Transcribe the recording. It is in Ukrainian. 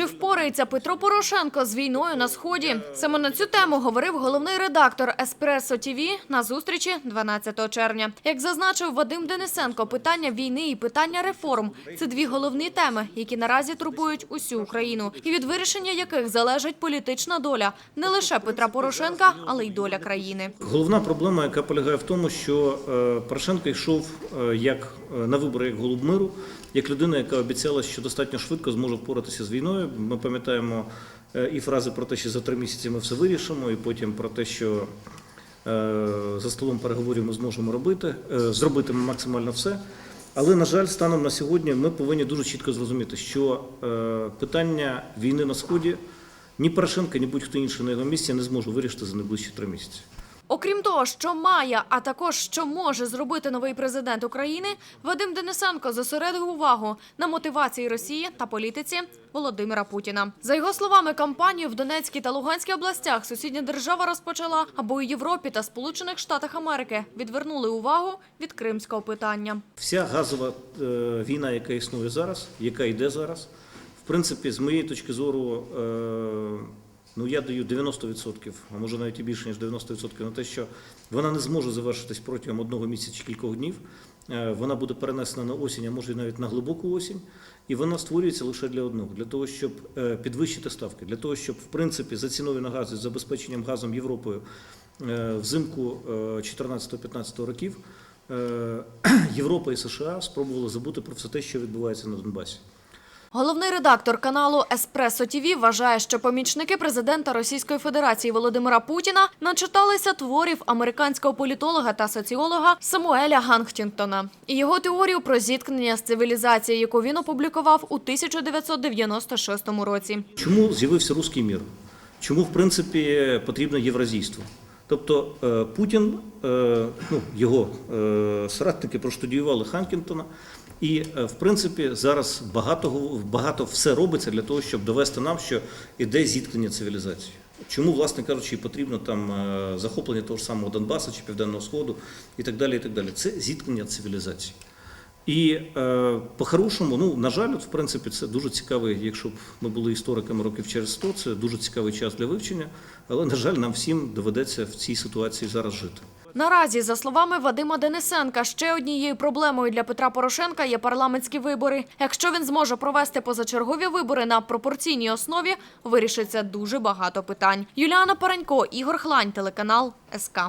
Чи впорається Петро Порошенко з війною на сході? Саме на цю тему говорив головний редактор Еспресо ТІВІ на зустрічі 12 червня. Як зазначив Вадим Денисенко, питання війни і питання реформ це дві головні теми, які наразі турбують усю Україну, і від вирішення яких залежить політична доля не лише Петра Порошенка, але й доля країни. Головна проблема, яка полягає в тому, що е, Порошенко йшов е, як е, на вибори як голуб миру, як людина, яка обіцяла, що достатньо швидко зможе впоратися з війною. Ми пам'ятаємо е, і фрази про те, що за три місяці ми все вирішимо, і потім про те, що е, за столом переговорів ми зможемо робити, е, зробити максимально все. Але на жаль, станом на сьогодні ми повинні дуже чітко зрозуміти, що питання війни на сході ні Порошенко, ні будь-хто інший на його місці не зможе вирішити за найближчі три місяці. Окрім того, що має, а також що може зробити новий президент України, Вадим Денисенко зосередив увагу на мотивації Росії та політиці Володимира Путіна. За його словами, кампанію в Донецькій та Луганській областях сусідня держава розпочала, аби у Європі та Сполучених Штатах Америки відвернули увагу від кримського питання. Вся газова е, війна, яка існує зараз, яка йде зараз, в принципі, з моєї точки зору, е, ну я даю 90%, а може навіть і більше ніж 90% на те, що вона не зможе завершитись протягом одного місяця чи кількох днів. Е, Вона буде перенесена на осінь, а може навіть на глибоку осінь, і вона створюється лише для одного для того, щоб е, підвищити ставки, для того, щоб в принципі за ціною на газ і забезпеченням газом Європою е, взимку 14-15 років Європа і США спробували забути про все те, що відбувається на Донбасі. Головний редактор каналу Еспресо ТІВІ вважає, що помічники президента Російської Федерації Володимира Путіна начиталися творів американського політолога та соціолога Самуеля Гангтінгтона і його теорію про зіткнення з цивілізацією, яку він опублікував у 1996 році. Чому з'явився руський мір? Чому, в принципі, потрібно євразійство? Тобто е, Путін, е, ну, його е, соратники проштудіювали Ханкінтона, і, в принципі, зараз багато, багато все робиться для того, щоб довести нам, що іде зіткнення цивілізації. Чому, власне кажучи, потрібно там захоплення того ж самого Донбасу чи Південного Сходу і так далі. і так далі. Це зіткнення цивілізації. І е, по-хорошому, ну на жаль, от, в принципі, це дуже цікавий, якщо б ми були істориками років через 100, це дуже цікавий час для вивчення. Але на жаль, нам всім доведеться в цій ситуації зараз жити. Наразі, за словами Вадима Денисенка, ще однією проблемою для Петра Порошенка є парламентські вибори. Якщо він зможе провести позачергові вибори на пропорційній основі, вирішиться дуже багато питань. Юліана Паранько, Ігор Хлань, телеканал СК.